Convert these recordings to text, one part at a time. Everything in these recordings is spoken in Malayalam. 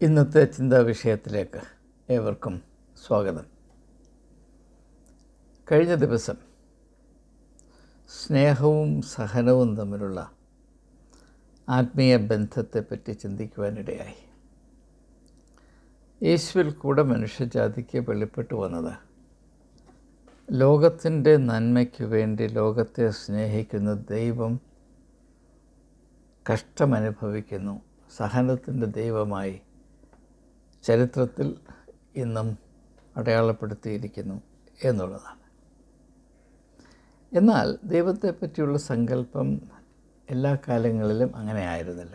ഇന്നത്തെ ചിന്താ വിഷയത്തിലേക്ക് ഏവർക്കും സ്വാഗതം. കഴിഞ്ഞ ദിവസം സ്നേഹവും സഹനവും തമ്മിലുള്ള ആത്മീയ ബന്ധത്തെപ്പറ്റി ചിന്തിക്കുവാനിടയായി. യേശുവിൽ കൂടെ മനുഷ്യജാതിക്ക് വെളിപ്പെട്ടു വന്നത് ലോകത്തിന്റെ നന്മയ്ക്കു വേണ്ടി ലോകത്തെ സ്നേഹിക്കുന്ന ദൈവം കഷ്ടമനുഭവിക്കുന്നു സഹനത്തിന്റെ ദൈവമായി ചരിത്രത്തിൽ ഇന്നും അടയാളപ്പെടുത്തിയിരിക്കുന്നു എന്നുള്ളതാണ്. എന്നാൽ ദൈവത്തെ പറ്റിയുള്ള സങ്കല്പം എല്ലാ കാലങ്ങളിലും അങ്ങനെ ആയിരുന്നില്ല.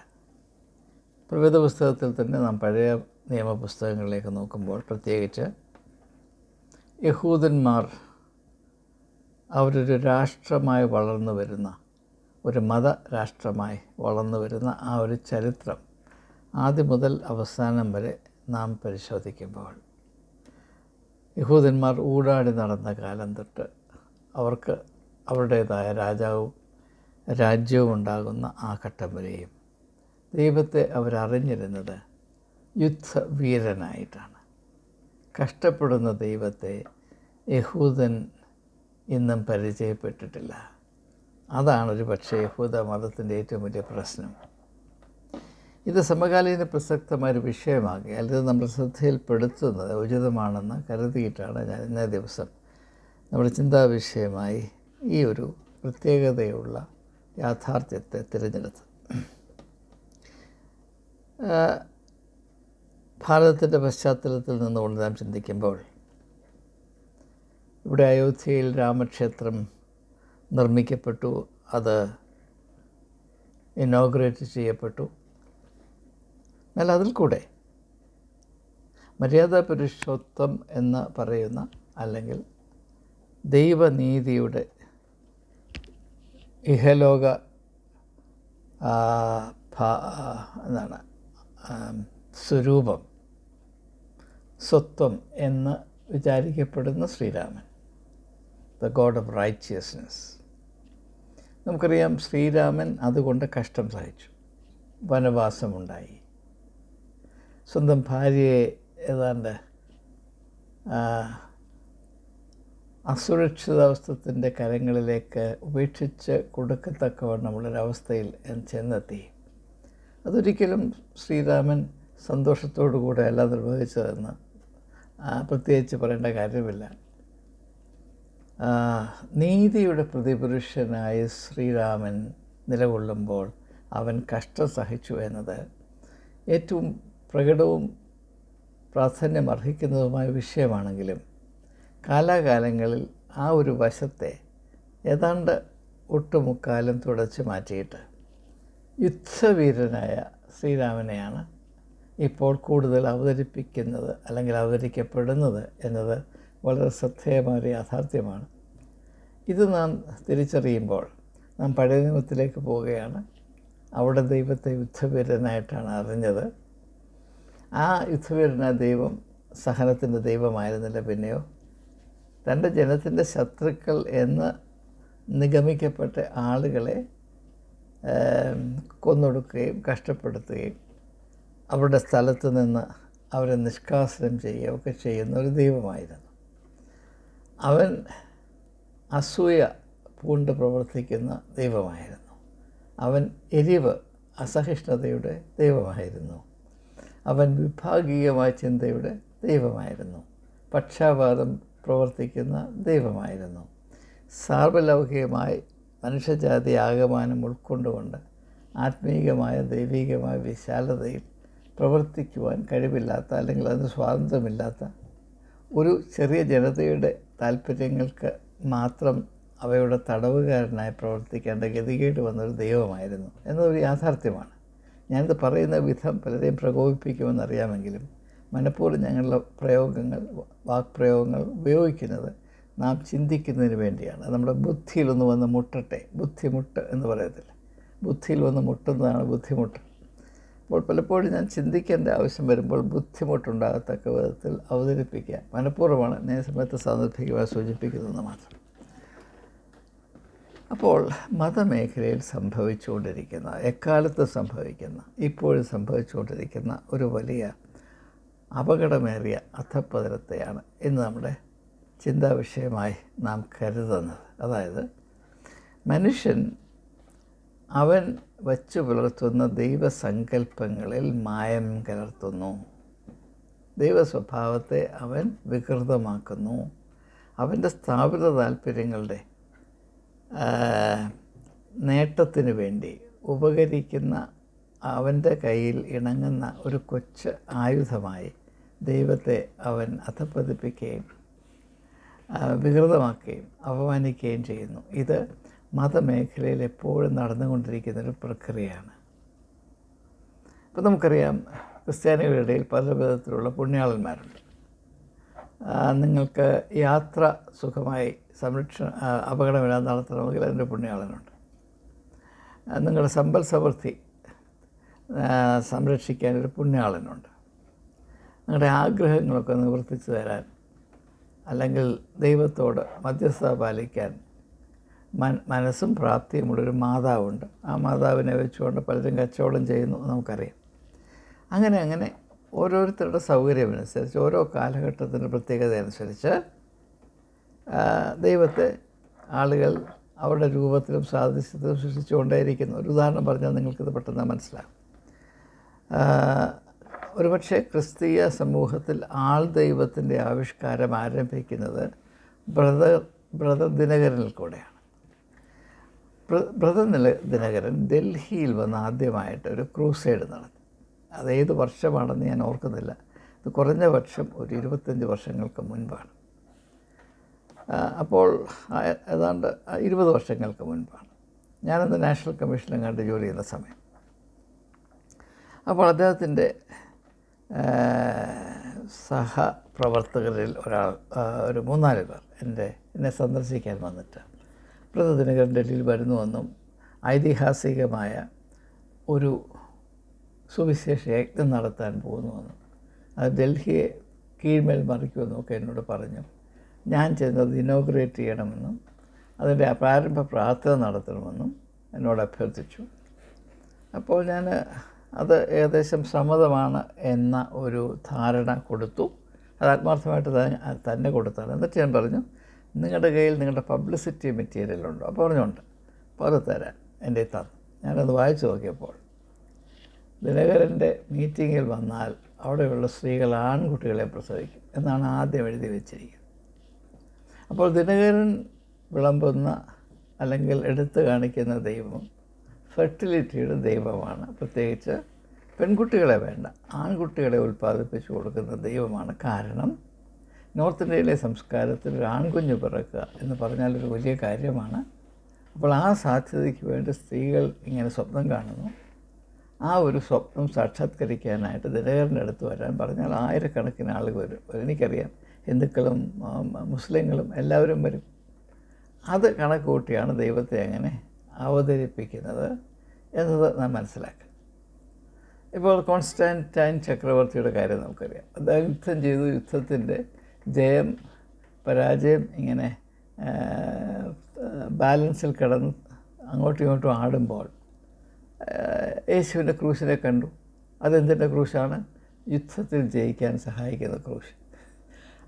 പ്രവേദ പുസ്തകത്തിൽ തന്നെ നാം പഴയ നിയമപുസ്തകങ്ങളിലേക്ക് നോക്കുമ്പോൾ പ്രത്യേകിച്ച് യഹൂദന്മാർ അവരൊരു രാഷ്ട്രമായി വളർന്നു വരുന്ന ഒരു മത രാഷ്ട്രമായി വളർന്നു വരുന്ന ആ ഒരു ചരിത്രം ആദ്യം മുതൽ അവസാനം വരെ നാം പരിശോധിക്കുമ്പോൾ യഹൂദന്മാർ ഊടാടി നടന്ന കാലം തൊട്ട് അവർക്ക് അവരുടേതായ രാജാവും രാജ്യവും ഉണ്ടാകുന്ന ആ ഘട്ടം വരെയും ദൈവത്തെ അവരറിഞ്ഞിരുന്നത് യുദ്ധവീരനായിട്ടാണ്. കഷ്ടപ്പെടുന്ന ദൈവത്തെ യഹൂദൻ ഇന്നും പരിചയപ്പെട്ടിട്ടില്ല. അതാണ് ഒരു പക്ഷേ യഹൂദ മതത്തിന്റെ ഏറ്റവും വലിയ പ്രശ്നം. ഇത് സമകാലീന പ്രസക്തമായൊരു വിഷയമാകിയാൽ ഇത് നമ്മൾ ശ്രദ്ധയിൽപ്പെടുത്തുന്നത് ഉചിതമാണെന്ന് കരുതിയിട്ടാണ് ഞാൻ ഇന്നേ ദിവസം നമ്മുടെ ചിന്താ വിഷയമായി ഈ ഒരു പ്രത്യേകതയുള്ള യാഥാർത്ഥ്യത്തെ തിരഞ്ഞെടുത്തത്. ഭാരതത്തിന്റെ പശ്ചാത്തലത്തിൽ നിന്നുകൊണ്ട് നാം ചിന്തിക്കുമ്പോൾ ഇവിടെ അയോധ്യയിൽ രാമക്ഷേത്രം നിർമ്മിക്കപ്പെട്ടു അത് ഇനോഗ്രേറ്റ് ചെയ്യപ്പെട്ടു. എന്നാൽ അതിൽ കൂടെ. മര്യാദ പുരുഷോത്വം എന്ന് പറയുന്ന അല്ലെങ്കിൽ ദൈവനീതിയുടെ ഇഹലോക എന്താണ് സ്വരൂപം സ്വത്വം എന്ന് വിചാരിക്കപ്പെടുന്ന Sreeraman. The god of righteousness നമുക്കറിയാം ശ്രീരാമൻ അതുകൊണ്ട് കഷ്ടം സഹിച്ചു. വനവാസമുണ്ടായി. സ്വന്തം ഭാര്യയെ ഏതാണ്ട് അസുരക്ഷിതാവസ്ഥത്തിന്റെ കരങ്ങളിലേക്ക് ഉപേക്ഷിച്ച് കൊടുക്കത്തക്കവണ്ണമുള്ളൊരവസ്ഥയിൽ ചെന്നെത്തി. അതൊരിക്കലും ശ്രീരാമൻ സന്തോഷത്തോടു കൂടെ അല്ല നിർവഹിച്ചതെന്ന് പ്രത്യേകിച്ച് പറയേണ്ട കാര്യമില്ല. നീതിയുടെ പ്രതിപുരുഷനായ ശ്രീരാമൻ നിലകൊള്ളുമ്പോൾ അവൻ കഷ്ടം സഹിച്ചു എന്നത് ഏറ്റവും പ്രകടവും പ്രാധാന്യം അർഹിക്കുന്നതുമായ വിഷയമാണെങ്കിലും കാലാകാലങ്ങളിൽ ആ ഒരു വശത്തെ ഏതാണ്ട് ഒട്ടുമുക്കാലും തുടച്ചു മാറ്റിയിട്ട് യുദ്ധവീരനായ ശ്രീരാമനെയാണ് ഇപ്പോൾ കൂടുതൽ അവതരിപ്പിക്കുന്നത് അല്ലെങ്കിൽ അവതരിക്കപ്പെടുന്നത് എന്നത് വളരെ ശ്രദ്ധേയമായ യാഥാർത്ഥ്യമാണ്. ഇത് നാം തിരിച്ചറിയുമ്പോൾ നാം പഴയ നിയമത്തിലേക്ക് പോവുകയാണ്. അവിടെ ദൈവത്തെ യുദ്ധവീരനായിട്ടാണ് അറിഞ്ഞത്. ആ യുദ്ധവീരന ദൈവം സഹനത്തിന്റെ ദൈവമായിരുന്നില്ല പിന്നെയോ? തന്റെ ജനത്തിന്റെ ശത്രുക്കൾ എന്ന് നിഗമിക്കപ്പെട്ട ആളുകളെ കൊന്നൊടുക്കുകയും കഷ്ടപ്പെടുത്തുകയും അവരുടെ സ്ഥലത്ത് നിന്ന് അവരെ നിഷ്കാസനം ചെയ്യുകയൊക്കെ ചെയ്യുന്ന ഒരു ദൈവമായിരുന്നു. അവൻ അസൂയ പൂണ്ട് പ്രവർത്തിക്കുന്ന ദൈവമായിരുന്നു. അവൻ എരിവ് അസഹിഷ്ണുതയുടെ ദൈവമായിരുന്നു. അവൻ വിഭാഗീയമായ ചിന്തയുടെ ദൈവമായിരുന്നു. പക്ഷാപാതം പ്രവർത്തിക്കുന്ന ദൈവമായിരുന്നു. സാർവലൗകികമായി മനുഷ്യജാതി ആകമാനം ഉൾക്കൊണ്ടുകൊണ്ട് ആത്മീയമായ ദൈവികമായ വിശാലതയിൽ പ്രവർത്തിക്കുവാൻ കഴിവില്ലാത്ത അല്ലെങ്കിൽ അതിന് സ്വാതന്ത്ര്യമില്ലാത്ത ഒരു ചെറിയ ജനതയുടെ താല്പര്യങ്ങൾക്ക് മാത്രം അവയുടെ തടവുകാരനായി പ്രവർത്തിക്കേണ്ട ഗതികേട് വന്നൊരു ദൈവമായിരുന്നു എന്നതൊരു യാഥാർത്ഥ്യമാണ്. ഞാനിത് പറയുന്ന വിധം പലരെയും പ്രകോപിപ്പിക്കുമെന്നറിയാമെങ്കിലും മനഃപൂർവം ഞങ്ങളുടെ പ്രയോഗങ്ങൾ വാക്പ്രയോഗങ്ങൾ ഉപയോഗിക്കുന്നത് നാം ചിന്തിക്കുന്നതിന് വേണ്ടിയാണ്. നമ്മുടെ ബുദ്ധിയിലൊന്ന് വന്ന് മുട്ടട്ടെ. ബുദ്ധിമുട്ട് എന്ന് പറയത്തില്ല. ബുദ്ധിയിൽ വന്ന് മുട്ടുന്നതാണ് ബുദ്ധിമുട്ട്. അപ്പോൾ പലപ്പോഴും ഞാൻ ചിന്തിക്കേണ്ട ആവശ്യം വരുമ്പോൾ ബുദ്ധിമുട്ടുണ്ടാകത്തക്ക വിധത്തിൽ അവതരിപ്പിക്കുക മനഃപൂർവമാണ് ഞാൻ സമയത്ത് സാന്ദർഭികമായി സൂചിപ്പിക്കുന്നതെന്ന് മാത്രം. അപ്പോൾ മതമേഖലയിൽ സംഭവിച്ചുകൊണ്ടിരിക്കുന്ന എക്കാലത്ത് സംഭവിക്കുന്ന ഇപ്പോഴും സംഭവിച്ചുകൊണ്ടിരിക്കുന്ന ഒരു വലിയ അപകടമേറിയ അധപ്പതനത്തെയാണ് ഇന്ന് നമ്മുടെ ചിന്താ വിഷയമായി നാം കരുതുന്നത്. അതായത് മനുഷ്യൻ അവൻ വച്ചു പുലർത്തുന്ന ദൈവസങ്കല്പങ്ങളിൽ മായം കലർത്തുന്നു. ദൈവസ്വഭാവത്തെ അവൻ വികൃതമാക്കുന്നു. അവന്റെ സ്ഥാപിത താല്പര്യങ്ങളുടെ നേട്ടത്തിന് വേണ്ടി ഉപകരിക്കുന്ന അവന്റെ കയ്യിൽ ഇണങ്ങുന്ന ഒരു കൊച്ച് ആയുധമായി ദൈവത്തെ അവൻ അധപ്പതിപ്പിക്കുകയും വികൃതമാക്കുകയും അപമാനിക്കുകയും ചെയ്യുന്നു. ഇത് മതമേഖലയിൽ എപ്പോഴും നടന്നുകൊണ്ടിരിക്കുന്ന ഒരു പ്രക്രിയയാണ്. ഇപ്പം നമുക്കറിയാം ക്രിസ്ത്യാനികളുടെ ഇടയിൽ പല വിധത്തിലുള്ള പുണ്യാളന്മാരുണ്ട്. നിങ്ങൾക്ക് യാത്ര സുഖമായി സംരക്ഷണ അപകടമില്ലാതെ നടത്തണമെങ്കിൽ അതിന്റെ പുണ്യാളനുണ്ട്. നിങ്ങളുടെ സമ്പൽ സമൃദ്ധി സംരക്ഷിക്കാൻ ഒരു പുണ്യാളനുണ്ട്. നിങ്ങളുടെ ആഗ്രഹങ്ങളൊക്കെ നിവർത്തിച്ചു തരാൻ അല്ലെങ്കിൽ ദൈവത്തോട് മധ്യസ്ഥത പാലിക്കാൻ മൻ മനസ്സും പ്രാപ്തിയുമുള്ളൊരു മാതാവുണ്ട്. ആ മാതാവിനെ വെച്ചുകൊണ്ട് പലരും കച്ചവടം ചെയ്യുന്നു നമുക്കറിയാം. അങ്ങനെ അങ്ങനെ ഓരോരുത്തരുടെ സൗകര്യമനുസരിച്ച് ഓരോ കാലഘട്ടത്തിന്റെ പ്രത്യേകത അനുസരിച്ച് ദൈവത്തെ ആളുകൾ അവരുടെ രൂപത്തിലും സാദൃശ്യത്തിലും സൃഷ്ടിച്ചുകൊണ്ടേയിരിക്കുന്നു ഒരു ഉദാഹരണം പറഞ്ഞാൽ നിങ്ങൾക്കിത് പെട്ടെന്ന് മനസ്സിലാകും ഒരുപക്ഷെ ക്രിസ്തീയ സമൂഹത്തിൽ ആൾ ദൈവത്തിന്റെ ആവിഷ്കാരം ആരംഭിക്കുന്നത് ബ്രദർ ബ്രദർ ദിനകരനിൽ കൂടെയാണ്. ബ്രദർ ദിനകരൻ ഡൽഹിയിൽ വന്ന് ആദ്യമായിട്ട് ഒരു ക്രൂസൈഡ് നടത്തി. അതേത് വർഷമാണെന്ന് ഞാൻ ഓർക്കുന്നില്ല. ഇത് കുറഞ്ഞ വർഷം ഒരു ഇരുപത്തഞ്ച് വർഷങ്ങൾക്ക് മുൻപാണ്. അപ്പോൾ ഏതാണ്ട് ഇരുപത് വർഷങ്ങൾക്ക് മുൻപാണ്. ഞാനന്ന് നാഷണൽ കമ്മീഷനിലും കണ്ട് ജോലി ചെയ്യുന്ന സമയം. അപ്പോൾ അദ്ദേഹത്തിന്റെ സഹപ്രവർത്തകരിൽ ഒരാൾ ഒരു മൂന്നാൽ പേർ എന്റെ എന്നെ സന്ദർശിക്കാൻ വന്നിട്ട് പ്രതിദിനകൾ ഡൽഹിയിൽ വരുന്നുവെന്നും ഐതിഹാസികമായ ഒരു സുവിശേഷ യജ്ഞം നടത്താൻ പോകുന്നുവെന്ന്. അത് ഡൽഹിയെ കീഴ്മേൽ മറിക്കുമെന്നൊക്കെ എന്നോട് പറഞ്ഞു. ഞാൻ ചെന്നത് ഇനോഗ്രേറ്റ് ചെയ്യണമെന്നും അതിന്റെ പ്രാരംഭ പ്രാർത്ഥന നടത്തണമെന്നും എന്നോട് അഭ്യർത്ഥിച്ചു. അപ്പോൾ ഞാൻ അത് ഏകദേശം സമ്മതമാണ് എന്ന ഒരു ധാരണ കൊടുത്തു. അത് ആത്മാർത്ഥമായിട്ട് തന്നെ കൊടുത്താണ്. എന്നിട്ട് ഞാൻ പറഞ്ഞു നിങ്ങളുടെ കയ്യിൽ നിങ്ങളുടെ പബ്ലിസിറ്റി മെറ്റീരിയൽ ഉണ്ടോ? അപ്പോൾ പറഞ്ഞുണ്ട് അപ്പോൾ അത് തരാൻ എന്റെ തന്നു. ഞാനത് വായിച്ചു നോക്കിയപ്പോൾ ദിനകരന്റെ മീറ്റിങ്ങിൽ വന്നാൽ അവിടെയുള്ള സ്ത്രീകൾ ആൺകുട്ടികളെ പ്രസവിക്കും എന്നാണ് ആദ്യം എഴുതി വെച്ചിരിക്കുന്നത്. അപ്പോൾ ദിനകരൻ വിളമ്പുന്ന അല്ലെങ്കിൽ എടുത്തു കാണിക്കുന്ന ദൈവം ഫെർട്ടിലിറ്റിയുടെ ദൈവമാണ്. പ്രത്യേകിച്ച് പെൺകുട്ടികളെ വേണ്ട ആൺകുട്ടികളെ ഉൽപ്പാദിപ്പിച്ചു കൊടുക്കുന്ന ദൈവമാണ് കാരണം നോർത്ത് ഇന്ത്യയിലെ സംസ്കാരത്തിൽ ഒരു ആൺകുഞ്ഞ് പിറക്കുക എന്ന് പറഞ്ഞാൽ ഒരു വലിയ കാര്യമാണ്. അപ്പോൾ ആ സാധ്യതയ്ക്ക് വേണ്ടി സ്ത്രീകൾ ഇങ്ങനെ സ്വപ്നം കാണുന്നു. ആ ഒരു സ്വപ്നം സാക്ഷാത്കരിക്കാനായിട്ട് ദിനകരന്റെ അടുത്ത് വരാൻ പറഞ്ഞാൽ ആയിരക്കണക്കിന് ആളുകൾ വരും. എനിക്കറിയാം ഹിന്ദുക്കളും മുസ്ലിങ്ങളും എല്ലാവരും വരും. അത് കണക്ക് കൂട്ടിയാണ് ദൈവത്തെ അങ്ങനെ അവതരിപ്പിക്കുന്നത് എന്നത് നാം മനസ്സിലാക്കുക ഇപ്പോൾ കോൺസ്റ്റാന്റൈൻ ചക്രവർത്തിയുടെ കാര്യം നമുക്കറിയാം. അദ്ദേഹം യുദ്ധം ചെയ്തു. യുദ്ധത്തിന്റെ ജയം പരാജയം ഇങ്ങനെ ബാലൻസിൽ കിടന്ന് അങ്ങോട്ടും ഇങ്ങോട്ടും ആടുമ്പോൾ യേശുവിന്റെ ക്രൂശിനെ കണ്ടു. അതെന്തിന്റെ ക്രൂശാണ്? യുദ്ധത്തിൽ ജയിക്കാൻ സഹായിക്കുന്ന ക്രൂശ്.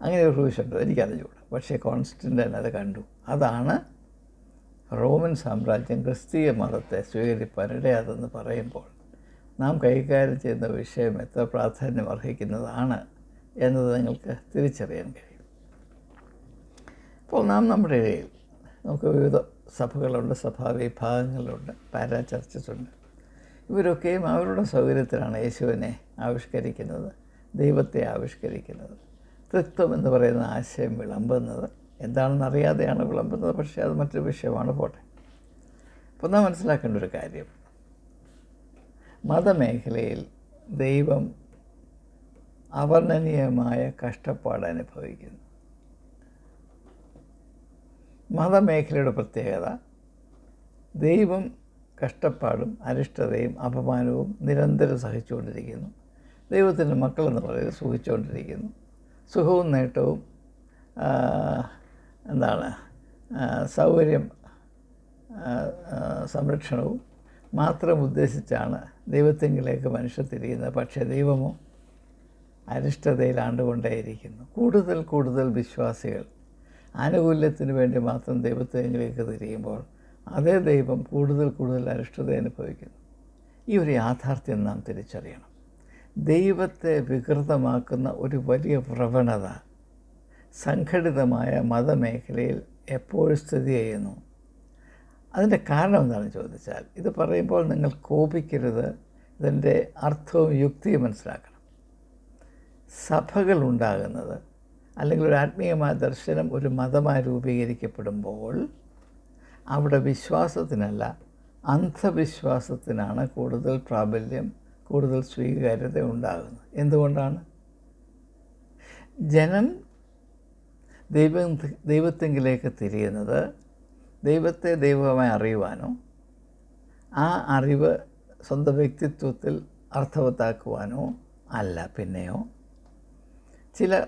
അങ്ങനെ ഒരു ക്രൂശുണ്ട്. എനിക്കറിഞ്ഞൂട പക്ഷേ കോൺസ്റ്റന്റൈൻ അത് കണ്ടു. അതാണ് റോമൻ സാമ്രാജ്യം ക്രിസ്തീയ മതത്തെ സ്വീകരിപ്പാൻ ഇടയാതെന്ന് പറയുമ്പോൾ നാം കൈകാര്യം ചെയ്യുന്ന വിഷയം എത്ര പ്രാധാന്യം അർഹിക്കുന്നതാണ് എന്നത് നിങ്ങൾക്ക് തിരിച്ചറിയാൻ കഴിയും. അപ്പോൾ നാം നമ്മുടെ ഇടയിൽ നമുക്ക് വിവിധ സഭകളുണ്ട് സഭാ വിഭാഗങ്ങളുണ്ട് പാരാ ചർച്ചസ് ഉണ്ട്. ഇവരൊക്കെയും അവരുടെ സൗകര്യത്തിലാണ് യേശുവിനെ ആവിഷ്കരിക്കുന്നത് ദൈവത്തെ ആവിഷ്കരിക്കുന്നത്. തൃത്വം എന്ന് പറയുന്ന ആശയം വിളമ്പുന്നത്. എന്താണെന്ന് അറിയാതെയാണ് വിളമ്പുന്നത് പക്ഷേ അത് മറ്റൊരു വിഷയമാണ്. പോട്ടെ. അപ്പോൾ നാം മനസ്സിലാക്കേണ്ട ഒരു കാര്യം. മതമേഖലയിൽ ദൈവം അവർണനീയമായ കഷ്ടപ്പാട് അനുഭവിക്കുന്നു. മതമേഖലയുടെ പ്രത്യേകത ദൈവം കഷ്ടപ്പാടും അരിഷ്ടതയും അപമാനവും നിരന്തരം സഹിച്ചുകൊണ്ടിരിക്കുന്നു. ദൈവത്തിന്റെ മക്കളെന്ന് പറയുന്നത് സുഖിച്ചുകൊണ്ടിരിക്കുന്നു. സുഖവും നേട്ടവും എന്താണ് സൗകര്യം സംരക്ഷണവും മാത്രം ഉദ്ദേശിച്ചാണ് ദൈവത്തെങ്കിലേക്ക് മനുഷ്യർ തിരിയുന്നത്. പക്ഷേ ദൈവമോ അരിഷ്ടതയിലാണ്ടുകൊണ്ടേയിരിക്കുന്നു കൂടുതൽ കൂടുതൽ വിശ്വാസികൾ ആനുകൂല്യത്തിന് വേണ്ടി മാത്രം ദൈവത്തെങ്കിലേക്ക് തിരിയുമ്പോൾ അതേ ദൈവം കൂടുതൽ കൂടുതൽ അരിഷ്ടത അനുഭവിക്കുന്നു. ഈ ഒരു യാഥാർത്ഥ്യം നാം തിരിച്ചറിയണം. ദൈവത്തെ വികൃതമാക്കുന്ന ഒരു വലിയ പ്രവണത സംഘടിതമായ മതമേഖലയിൽ എപ്പോഴും സ്ഥിതി ചെയ്യുന്നു. അതിന്റെ കാരണം എന്താണെന്ന് ചോദിച്ചാൽ ഇത് പറയുമ്പോൾ നിങ്ങൾ കോപിക്കരുത് ഇതിന്റെ അർത്ഥവും യുക്തിയും മനസ്സിലാക്കണം. സഭകൾ ഉണ്ടാകുന്നത് അല്ലെങ്കിൽ ഒരു ആത്മീയമായ ദർശനം ഒരു മതമായി രൂപീകരിക്കപ്പെടുമ്പോൾ അവിടെ വിശ്വാസത്തിനല്ല അന്ധവിശ്വാസത്തിനാണ് കൂടുതൽ പ്രാബല്യം കൂടുതൽ സ്വീകാര്യത ഉണ്ടാകുന്നത്. എന്തുകൊണ്ടാണ്? ജനം ദൈവം ദൈവത്തെങ്കിലേക്ക് തിരിയുന്നത് ദൈവത്തെ ദൈവമായി അറിയുവാനോ ആ അറിവ് സ്വന്തം വ്യക്തിത്വത്തിൽ അർത്ഥവത്താക്കുവാനോ അല്ല പിന്നെയോ ചില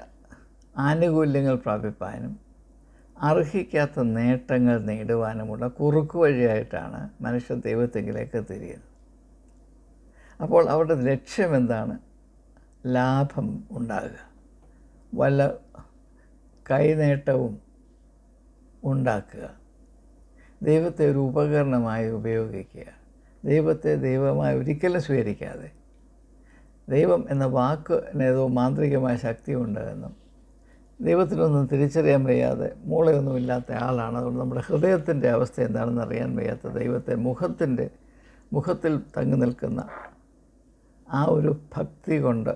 ആനുകൂല്യങ്ങൾ പ്രാപിപ്പാനും അർഹിക്കാത്ത നേട്ടങ്ങൾ നേടുവാനുമുള്ള കുറുക്കു വഴിയായിട്ടാണ് മനുഷ്യൻ ദൈവത്തെങ്കിലേക്ക് തിരിയുന്നത്. അപ്പോൾ അവരുടെ ലക്ഷ്യം എന്താണ് ലാഭം ഉണ്ടാകുക. വല്ല കൈനേട്ടവും ഉണ്ടാക്കുക. ദൈവത്തെ ഒരു ഉപകരണമായി ഉപയോഗിക്കുക. ദൈവത്തെ ദൈവമായി ഒരിക്കലും സ്വീകരിക്കാതെ. ദൈവം എന്ന വാക്കിന് ഏതോ മാന്ത്രികമായ ശക്തി എന്നും ദൈവത്തിനൊന്നും തിരിച്ചറിയാൻ വയ്യാതെ മൂളയൊന്നുമില്ലാത്ത ആളാണ്. അതുകൊണ്ട് നമ്മുടെ ഹൃദയത്തിന്റെ അവസ്ഥ എന്താണെന്ന് അറിയാൻ വയ്യാത്ത ദൈവത്തെ മുഖത്തിന്റെ മുഖത്തിൽ തങ്ങി നിൽക്കുന്ന ആ ഒരു ഭക്തി കൊണ്ട്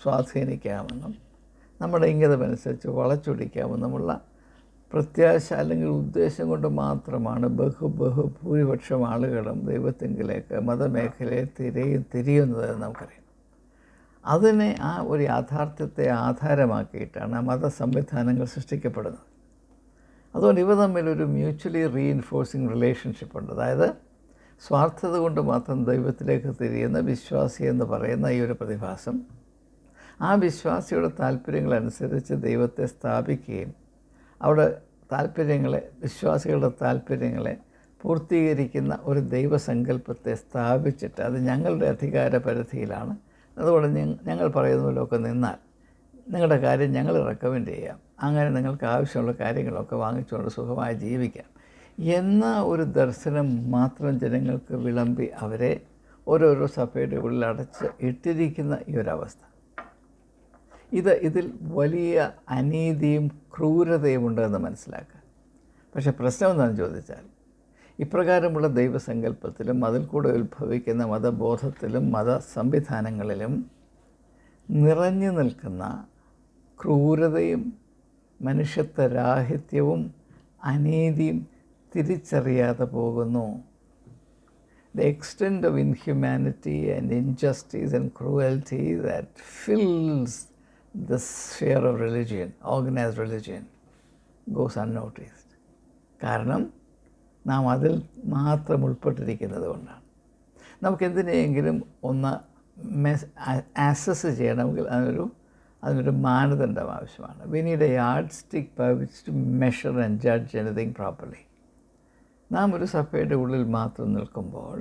സ്വാധീനിക്കാമെന്നും നമ്മുടെ ഇംഗിതമനുസരിച്ച് വളച്ചൊടിക്കാമെന്നുമുള്ള പ്രത്യാശ അല്ലെങ്കിൽ ഉദ്ദേശം കൊണ്ട് മാത്രമാണ് ബഹു ബഹു ഭൂരിപക്ഷം ആളുകളും ദൈവത്തെങ്കിലേക്ക് മതമേഖലയെ തിരയും തിരിയുന്നത് നമുക്കറിയാം. അതിനെ ആ ഒരു യാഥാർത്ഥ്യത്തെ ആധാരമാക്കിയിട്ടാണ് ആ മത സംവിധാനങ്ങൾ സൃഷ്ടിക്കപ്പെടുന്നത്. അതുകൊണ്ട് ഇവ തമ്മിലൊരു മ്യൂച്വലി റീഇൻഫോഴ്സിങ് റിലേഷൻഷിപ്പ് ഉണ്ട്. അതായത് സ്വാർത്ഥത കൊണ്ട് മാത്രം ദൈവത്തിലേക്ക് തിരിയുന്ന വിശ്വാസി എന്ന് പറയുന്ന ഈ ഒരു പ്രതിഭാസം ആ വിശ്വാസിയുടെ താല്പര്യങ്ങളനുസരിച്ച് ദൈവത്തെ സ്ഥാപിക്കുകയും അവിടെ താല്പര്യങ്ങളെ വിശ്വാസികളുടെ താല്പര്യങ്ങളെ പൂർത്തീകരിക്കുന്ന ഒരു ദൈവസങ്കല്പത്തെ സ്ഥാപിച്ചിട്ട് അത് ഞങ്ങളുടെ അധികാര പരിധിയിലാണ് അതുകൊണ്ട് ഞങ്ങൾ പറയുന്നതിലൊക്കെ നിന്നാൽ നിങ്ങളുടെ കാര്യം ഞങ്ങൾ റെക്കമെൻഡ് ചെയ്യാം. അങ്ങനെ നിങ്ങൾക്ക് ആവശ്യമുള്ള കാര്യങ്ങളൊക്കെ വാങ്ങിച്ചുകൊണ്ട് സുഖമായി ജീവിക്കാം. എന്ന ഒരു ദർശനം മാത്രം ജനങ്ങൾക്ക് വിളമ്പി അവരെ ഓരോരോ സഭയുടെ ഉള്ളിൽ അടച്ച് ഇട്ടിരിക്കുന്ന ഈ ഒരവസ്ഥ. ഇത് ഇതിൽ വലിയ അനീതിയും ക്രൂരതയും ഉണ്ടെന്ന് മനസ്സിലാക്കുക. പക്ഷേ പ്രശ്നം എന്താണെന്ന് ചോദിച്ചാൽ ഇപ്രകാരമുള്ള ദൈവസങ്കല്പത്തിലും അതിൽ കൂടെ ഉത്ഭവിക്കുന്ന മതബോധത്തിലും മത സംവിധാനങ്ങളിലും നിറഞ്ഞു നിൽക്കുന്ന ക്രൂരതയും മനുഷ്യത്വരാഹിത്യവും അനീതിയും തിരിച്ചറിയാതെ പോകുന്നു the extent of inhumanity and injustice and cruelty that fills the sphere of religion, organized religion, goes unnoticed. കാരണം നാം അതിൽ മാത്രം ഉൾപ്പെട്ടിരിക്കുന്നത് കൊണ്ടാണ്. നമുക്കെന്തിനെങ്കിലും ഒന്ന് മെസ് ആക്സസ് ചെയ്യണമെങ്കിൽ അതിനൊരു അതിനൊരു മാനദണ്ഡം ആവശ്യമാണ്. We need a yardstick by which to measure and judge anything properly നാം ഒരു സഭയുടെ ഉള്ളിൽ മാത്രം നിൽക്കുമ്പോൾ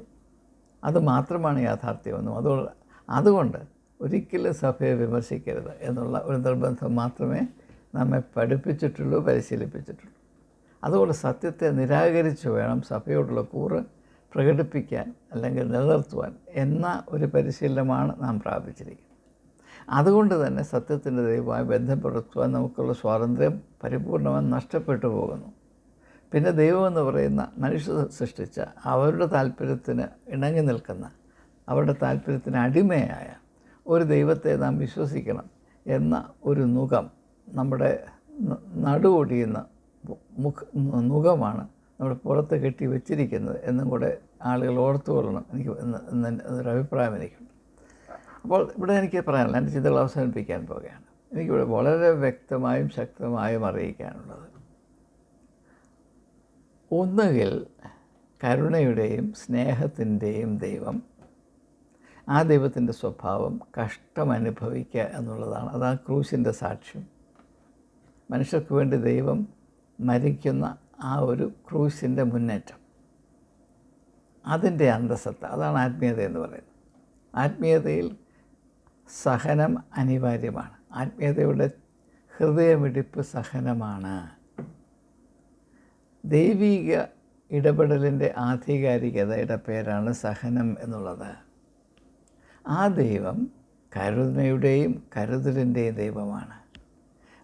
അത് മാത്രമാണ് യാഥാർത്ഥ്യമെന്നും അതോ അതുകൊണ്ട് ഒരിക്കലും സഭയെ വിമർശിക്കരുത് എന്നുള്ള ഒരു നിർബന്ധം മാത്രമേ നമ്മെ പഠിപ്പിച്ചിട്ടുള്ളൂ പരിശീലിപ്പിച്ചിട്ടുള്ളൂ. അതുകൊണ്ട് സത്യത്തെ നിരാകരിച്ച് വേണം സഭയോടുള്ള കൂറ് പ്രകടിപ്പിക്കാൻ അല്ലെങ്കിൽ നിലനിർത്തുവാൻ എന്ന ഒരു പരിശീലനമാണ് നാം പ്രാപിച്ചിരിക്കുന്നത്. അതുകൊണ്ട് തന്നെ സത്യത്തിന്റെ ദൈവമായി ബന്ധപ്പെടുത്തുവാൻ നമുക്കുള്ള സ്വാതന്ത്ര്യം പരിപൂർണമായി നഷ്ടപ്പെട്ടു പോകുന്നു. പിന്നെ ദൈവം എന്ന് പറയുന്ന മനുഷ്യ സൃഷ്ടിച്ച അവരുടെ താല്പര്യത്തിന് ഇണങ്ങി നിൽക്കുന്ന അവരുടെ താല്പര്യത്തിന് അടിമയായ ഒരു ദൈവത്തെ നാം വിശ്വസിക്കണം എന്ന ഒരു മുഖം നമ്മുടെ നടുവൊടിയുന്ന മുഖ മുഖമാണ് നമ്മൾ പുറത്ത് കെട്ടി വെച്ചിരിക്കുന്നത് എന്നും കൂടെ ആളുകൾ ഓർത്തു ഓർത്തുകൊള്ളണം. എനിക്ക് എന്ന് എന്നൊരു അഭിപ്രായം എനിക്കുണ്ട്. അപ്പോൾ ഇവിടെ എനിക്ക് പറയാനുള്ള എന്റെ ചിന്തകൾ അവസാനിപ്പിക്കാൻ പോവുകയാണ്. എനിക്കിവിടെ വളരെ വ്യക്തമായും ശക്തമായും അറിയിക്കാനുള്ളത്. ഒന്നുകിൽ കരുണയുടെയും സ്നേഹത്തിന്റെയും ദൈവം ആ ദൈവത്തിന്റെ സ്വഭാവം കഷ്ടം അനുഭവിക്കുക എന്നുള്ളതാണ്. അതാ ക്രൂശിന്റെ സാക്ഷ്യം. മനുഷ്യർക്ക് വേണ്ടി ദൈവം മരിക്കുന്ന ആ ഒരു ക്രൂശിന്റെ മുന്നേറ്റം. അതിന്റെ അന്തസത്ത അതാണ് ആത്മീയത എന്ന് പറയുന്നത്. ആത്മീയതയിൽ സഹനം അനിവാര്യമാണ്. ആത്മീയതയുടെ ഹൃദയമിടിപ്പ് സഹനമാണ്. ദൈവിക ഇടപെടലിന്റെ ആധികാരികതയുടെ പേരാണ് സഹനം എന്നുള്ളത്. ആ ദൈവം കരുണയുടെയും കരുതലിന്റെയും ദൈവമാണ്.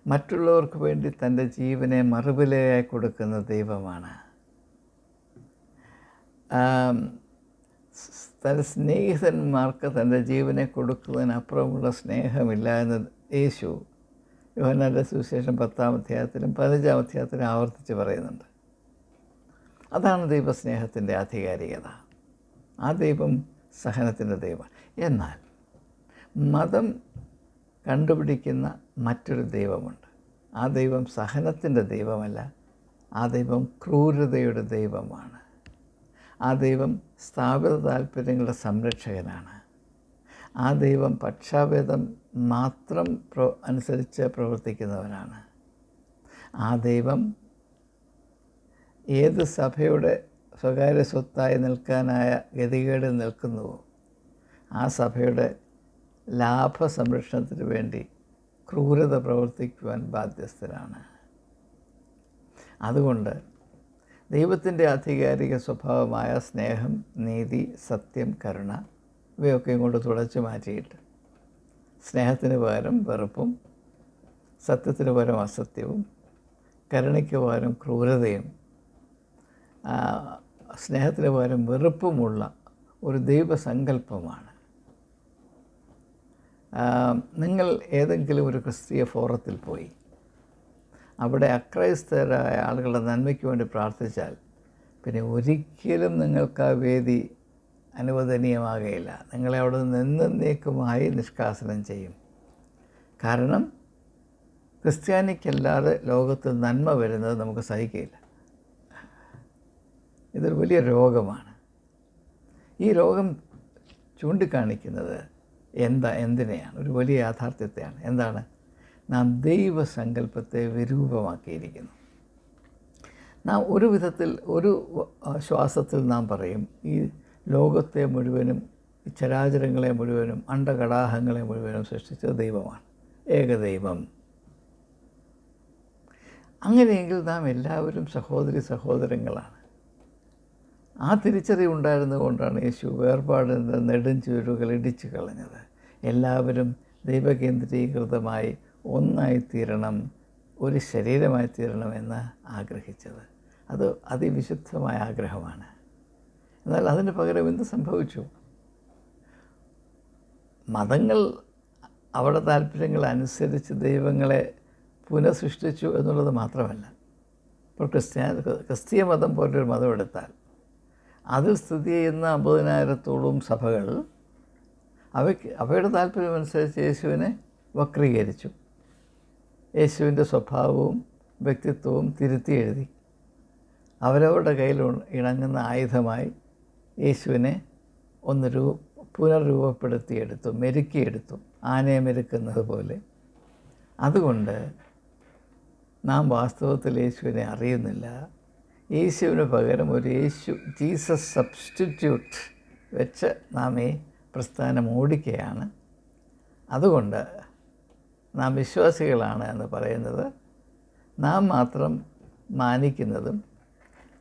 മറ്റുള്ളവർക്ക് വേണ്ടി തന്റെ ജീവനെ മറുവിലയായി കൊടുക്കുന്ന ദൈവമാണ്. തന്റെ സ്നേഹിതന്മാർക്ക് തന്റെ ജീവനെ കൊടുക്കുന്നതിനപ്പുറമുള്ള സ്നേഹമില്ല എന്ന് യേശു യോഹനാന്റെ സുവിശേഷം പത്താം അധ്യായത്തിലും പതിനഞ്ചാം അധ്യായത്തിലും ആവർത്തിച്ച് പറയുന്നുണ്ട്. അതാണ് ദൈവസ്നേഹത്തിന്റെ ആധികാരികത. ആ ദൈവം സഹനത്തിന്റെ ദൈവം എന്നാൽ മതം കണ്ടുപിടിക്കുന്ന മറ്റൊരു ദൈവമുണ്ട്. ആ ദൈവം സഹനത്തിന്റെ ദൈവമല്ല ആ ദൈവം ക്രൂരതയുടെ ദൈവമാണ്. ആ ദൈവം സ്ഥാപിത താല്പര്യങ്ങളുടെ സംരക്ഷകനാണ്. ആ ദൈവം പക്ഷാഭേദം മാത്രം പ്രോ അനുസരിച്ച് പ്രവർത്തിക്കുന്നവനാണ്. ആ ദൈവം ഏത് സഭയുടെ സ്വകാര്യ സ്വത്തായി നിൽക്കാനായ ഗതികേട് നിൽക്കുന്നുവോ ആ സഭയുടെ ലാഭ സംരക്ഷണത്തിന് വേണ്ടി ക്രൂരത പ്രവർത്തിക്കുവാൻ ബാധ്യസ്ഥരാണ്. അതുകൊണ്ട് ദൈവത്തിന്റെ ആധികാരിക സ്വഭാവമായ സ്നേഹം നീതി സത്യം കരുണ ഇവയൊക്കെ ഇങ്ങോട്ട് തുടച്ചു മാറ്റിയിട്ട് സ്നേഹത്തിന് പകരം വെറുപ്പും സത്യത്തിന് പകരം അസത്യവും കരുണയ്ക്ക് പകരം ക്രൂരതയും സ്നേഹത്തിന് പകരം വെറുപ്പുമുള്ള ഒരു ദൈവസങ്കല്പമാണ്. നിങ്ങൾ ഏതെങ്കിലും ഒരു ക്രിസ്തീയ ഫോറത്തിൽ പോയി അവിടെ അക്രൈസ്തരായ ആളുകളുടെ നന്മയ്ക്ക് വേണ്ടി പ്രാർത്ഥിച്ചാൽ പിന്നെ ഒരിക്കലും നിങ്ങൾക്ക് ആ വേദി അനുവദനീയമാകുകയില്ല. നിങ്ങളെ അവിടെ നിന്ന് നീക്കുമായി നിഷ്കാസനം ചെയ്യും. കാരണം ക്രിസ്ത്യാനിക്കല്ലാതെ ലോകത്ത് നന്മ വരുന്നത് നമുക്ക് സഹിക്കില്ല ഇതൊരു വലിയ രോഗമാണ്. ഈ രോഗം ചൂണ്ടിക്കാണിക്കുന്നത് എന്താ എന്തിനെയാണ്? ഒരു വലിയ യാഥാർത്ഥ്യത്തെയാണ്. എന്താണ്? നാം ദൈവസങ്കല്പത്തെ വിരൂപമാക്കിയിരിക്കുന്നു. നാം ഒരു വിധത്തിൽ ഒരു ശ്വാസത്തിൽ നാം പറയും ഈ ലോകത്തെ മുഴുവനും ചരാചരങ്ങളെ മുഴുവനും അണ്ടകടാഹങ്ങളെ മുഴുവനും സൃഷ്ടിച്ച ദൈവമാണ്. ഏകദൈവം. അങ്ങനെയെങ്കിൽ നാം എല്ലാവരും സഹോദരി സഹോദരങ്ങളാണ്. ആ തിരിച്ചറിവുണ്ടായിരുന്നുകൊണ്ടാണ് യേശു വേർപാടിന്റെ നെടുഞ്ചുരുകൾ ഇടിച്ചു കളഞ്ഞത്. എല്ലാവരും ദൈവകേന്ദ്രീകൃതമായി ഒന്നായി തീരണം ഒരു ശരീരമായി തീരണം തീരണമെന്ന് ആഗ്രഹിച്ചത്. അത് അതിവിശുദ്ധമായ ആഗ്രഹമാണ്. എന്നാൽ അതിന് പകരം എന്ത് സംഭവിച്ചു? മതങ്ങൾ അവിടെ താല്പര്യങ്ങൾ അനുസരിച്ച് ദൈവങ്ങളെ പുനഃസൃഷ്ടിച്ചു എന്നുള്ളത് മാത്രമല്ല. ഇപ്പോൾ ക്രിസ്ത്യ ക്രിസ്തീയ മതം പോലൊരു മതം എടുത്താൽ അതിൽ സ്ഥിതി ചെയ്യുന്ന അമ്പതിനായിരത്തോളം സഭകൾ അവയ്ക്ക് അവയുടെ താല്പര്യമനുസരിച്ച് യേശുവിനെ വക്രീകരിച്ചു. യേശുവിന്റെ സ്വഭാവവും വ്യക്തിത്വവും തിരുത്തി എഴുതി അവരവരുടെ കയ്യിൽ ഇണങ്ങുന്ന ആയുധമായി യേശുവിനെ ഒന്ന് രൂ പുനർരൂപപ്പെടുത്തിയെടുത്തു മെരുക്കിയെടുത്തു ആനയെ മെരുക്കുന്നത് പോലെ. അതുകൊണ്ട് നാം വാസ്തവത്തിൽ യേശുവിനെ അറിയുന്നില്ല. യേശുവിന് പകരം ഒരു യേശു ജീസസ് സബ്സ്റ്റിറ്റ്യൂട്ട് വെച്ച് നാം ഈ പ്രസ്ഥാനം ഓടിക്കുകയാണ്. അതുകൊണ്ട് നാം വിശ്വാസികളാണ് എന്ന് പറയുന്നത്. നാം മാത്രം മാനിക്കുന്നതും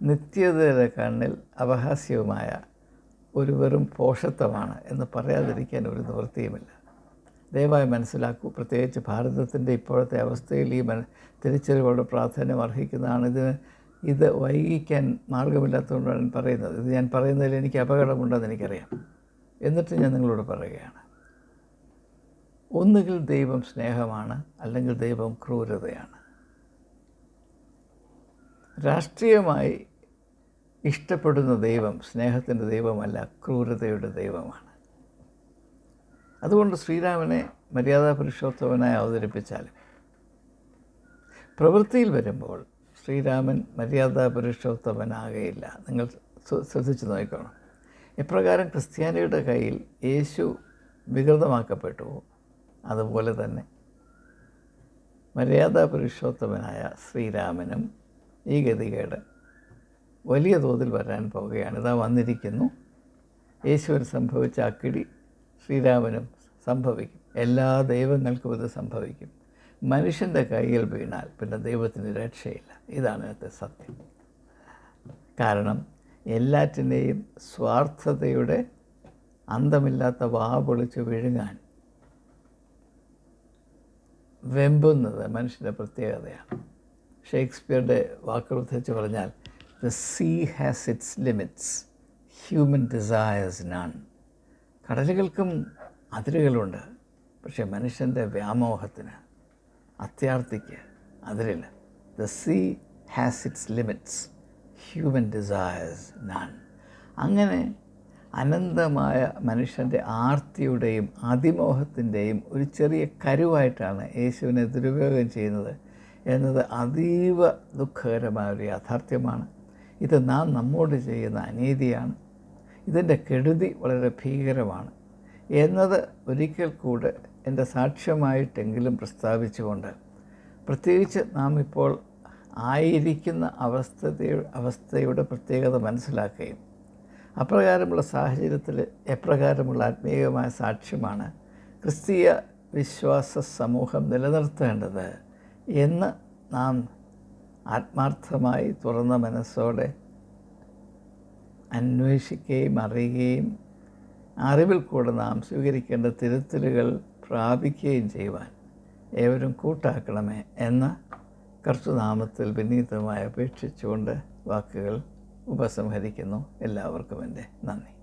നിത്യതയുടെ കണ്ണിൽ അപഹാസ്യവുമായ ഒരു വെറും പോഷത്വമാണ് എന്ന് പറയാതിരിക്കാൻ ഒരു നിവൃത്തിയുമില്ല. ദയവായി മനസ്സിലാക്കൂ പ്രത്യേകിച്ച് ഭാരതത്തിന്റെ ഇപ്പോഴത്തെ അവസ്ഥയിൽ ഈ മന തിരിച്ചറിവുകളുടെ പ്രാധാന്യം അർഹിക്കുന്നതാണ്. ഇതിന് ഇത് വൈകിക്കാൻ മാർഗമില്ലാത്തതുകൊണ്ടാണ് പറയുന്നത്. ഇത് ഞാൻ പറയുന്നതിൽ എനിക്ക് അപകടമുണ്ടെന്ന് എനിക്കറിയാം. എന്നിട്ട് ഞാൻ നിങ്ങളോട് പറയുകയാണ്. ഒന്നുകിൽ ദൈവം സ്നേഹമാണ് അല്ലെങ്കിൽ ദൈവം ക്രൂരതയാണ്. രാഷ്ട്രീയമായി ഇഷ്ടപ്പെടുന്ന ദൈവം സ്നേഹത്തിന്റെ ദൈവമല്ല ക്രൂരതയുടെ ദൈവമാണ്. അതുകൊണ്ട് ശ്രീരാമനെ മര്യാദാ പുരുഷോത്തമനായി അവതരിപ്പിച്ചാലും പ്രവൃത്തിയിൽ വരുമ്പോൾ ശ്രീരാമൻ മര്യാദാ പുരുഷോത്തമനാകയില്ല. നിങ്ങൾ ശ്ര- ശ്രദ്ധിച്ചു നോക്കണം. ഇപ്രകാരം ക്രിസ്ത്യാനിയുടെ കയ്യിൽ യേശു വികൃതമാക്കപ്പെട്ടു. അതുപോലെ തന്നെ മര്യാദാ പുരുഷോത്തമനായ ശ്രീരാമനും ഈ ഗതികേട് വലിയ തോതിൽ വരാൻ പോവുകയാണ്. ഇതാ വന്നിരിക്കുന്നു. യേശുവിന് സംഭവിച്ച അക്കിടി ശ്രീരാമനും സംഭവിക്കും. എല്ലാ ദൈവങ്ങൾക്കും ഇത് സംഭവിക്കും. മനുഷ്യന്റെ കയ്യിൽ വീണാൽ പിന്നെ ദൈവത്തിന് രക്ഷയില്ല. ഇതാണ് ഇന്നത്തെ സത്യം. കാരണം എല്ലാറ്റിനെയും സ്വാർത്ഥതയുടെ അന്തമില്ലാത്ത വാ പൊളിച്ച് വിഴുങ്ങാൻ വെമ്പുന്നത് മനുഷ്യന്റെ പ്രത്യേകതയാണ്. ഷേക്സ്പിയറുടെ വാക്കുകൾ ഉദ്ധരിച്ച് പറഞ്ഞാൽ the sea has its limits human desires none കടലുകൾക്കും അതിരുകളുണ്ട് പക്ഷേ മനുഷ്യന്റെ വ്യാമോഹത്തിന് അത്യാർത്ഥിക്ക്. അതിലില്ല. The sea has its limits human desires none അങ്ങനെ അനന്തമായ മനുഷ്യന്റെ ആർത്തിയുടെയും അതിമോഹത്തിന്റെയും ഒരു ചെറിയ കരുവായിട്ടാണ് യേശുവിനെ ദുരുപയോഗം ചെയ്യുന്നത് എന്നത് അതീവ ദുഃഖകരമായ ഒരു യാഥാർത്ഥ്യമാണ്. ഇത് നാം നമ്മോട് ചെയ്യുന്ന അനീതിയാണ്. ഇതിന്റെ കെടുതി വളരെ ഭീകരമാണ്. എന്നത് ഒരിക്കൽ കൂടെ എന്റെ സാക്ഷ്യമായിട്ടെങ്കിലും പ്രസ്താവിച്ചുകൊണ്ട് പ്രത്യേകിച്ച് നാം ഇപ്പോൾ ആയിരിക്കുന്ന അവസ്ഥയുടെ അവസ്ഥയുടെ പ്രത്യേകത മനസ്സിലാക്കുകയും അപ്രകാരമുള്ള സാഹചര്യത്തിൽ എപ്രകാരമുള്ള ആത്മീയമായ സാക്ഷ്യമാണ് ക്രിസ്തീയ വിശ്വാസ സമൂഹം നിലനിർത്തേണ്ടത് എന്ന് നാം ആത്മാർത്ഥമായി തുറന്ന മനസ്സോടെ അന്വേഷിക്കുകയും അറിയുകയും അറിവിൽ കൂടെ നാം സ്വീകരിക്കേണ്ട തിരുത്തലുകൾ പ്രാപിക്കുകയും ചെയ്യുവാൻ ഏവരും കൂട്ടാക്കണമേ എന്ന കർത്തുനാമത്തിൽ വിനീതമായി അപേക്ഷിച്ചുകൊണ്ട് വാക്കുകൾ ഉപസംഹരിക്കുന്നു. എല്ലാവർക്കും എന്റെ നന്ദി.